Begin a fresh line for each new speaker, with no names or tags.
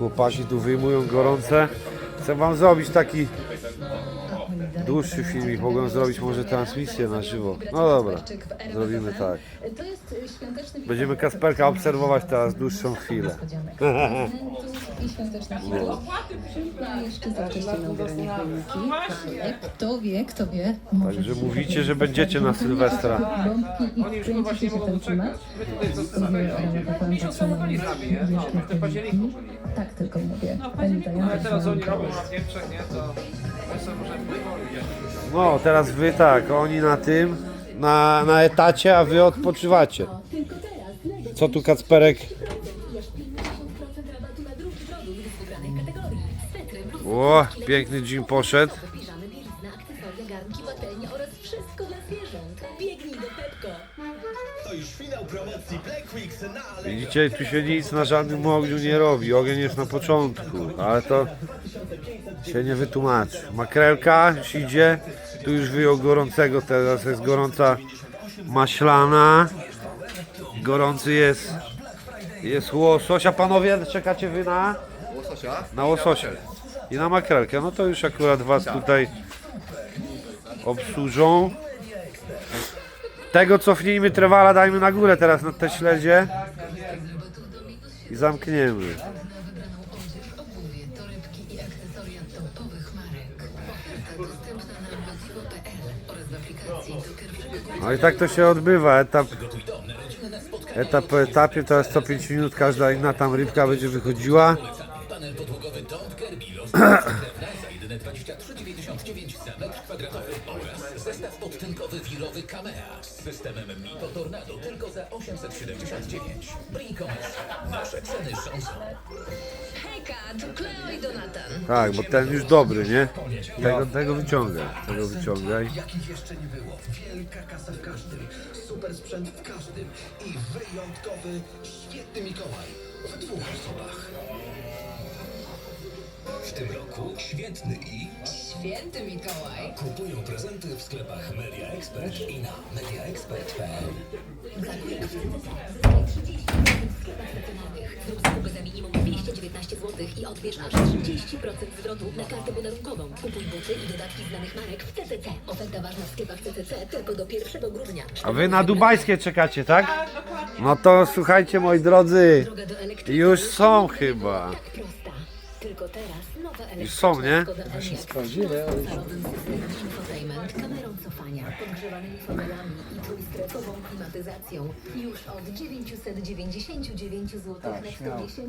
Chłopaki tu wyjmują gorące. Chcę wam zrobić taki dłuższy filmik. Mogłem zrobić może transmisję na żywo. No dobra, zrobimy tak. Będziemy Kasperka obserwować teraz dłuższą chwilę.
I świąteczny chwilę. No i jeszcze ubieranie choinki. Ale Kto wie, kto wie, może
Także
dzisiaj
mówicie, że będziecie na Sylwestra.
Bombki i kręci się ten klimat. Mówię, ale tak powiem, że są wielkie choinki. Tak tylko mówię. Pamiętajmy,
Ale teraz oni robią na Niemczech, nie? To my sobie możemy pozwolić.
No, teraz wy tak, oni na tym, na, na etacie, a wy odpoczywacie. Co tu Kacperek? O, piękny dzień poszedł.
Piżamy, bielizna, akcesoria, garnki, patelnie oraz wszystko dla zwierząt. Biegnij do Pepko!
To już finał promocji Black Weeks na Ale.
Widzicie, tu się nic na żadnym ogniu nie robi. Ogień jest na początku, ale to się nie wytłumaczy. Makrelka już idzie. Tu już wyjął gorącego, teraz jest gorąca maślana. Gorący jest, jest łosoś. A panowie, czekacie wy na?
Łososia?
Na łososia. I na makrelkę. No to już akurat was tutaj obsłużą. Tego cofnijmy trewala, dajmy na górę teraz na te śledzie. I zamkniemy. No i tak to się odbywa. Etap, etap po etapie, teraz co 5 minut każda inna tam rybka będzie wychodziła.
Don't Kerbilo za jedyne 23,99 za metr kwadratowy oraz zestaw odtynkowy wirowy Kamea z systemem Mito Tornado tylko za 879. Bricomas. Nasze ceny rządzą.
Hejka, tu Kleo i Donatan.
Tak, bo ten już dobry, nie? Tego, tego wyciągaj, tego wyciągaj.
Jakich jeszcze nie było. Wielka kasa w każdym. Super sprzęt w każdym. I wyjątkowy, świetny Mikołaj. W dwóch osobach. W tym roku świetny i
Święty Mikołaj.
kupują prezenty w sklepach Media Expert i na mediaexpert.pl.
Zrób zakupy za minimum 219 zł i odbierz aż 30% zwrotu na kartę podarunkową. Kupuj buty i dodatki znanych marek w CCC. Oferta ważna w sklepach CCC tylko do 1 grudnia.
A wy na dubajskie czekacie, tak? No to słuchajcie moi drodzy,
Droga do elektryka
już są chyba.
tak. Tylko teraz nowa elektryczna
Już są, nie?
Skoda Enyaq z systemem infotainment, kamerą cofania, podgrzewanymi fotelami i trójstrefową klimatyzacją. Już od 999 zł na 110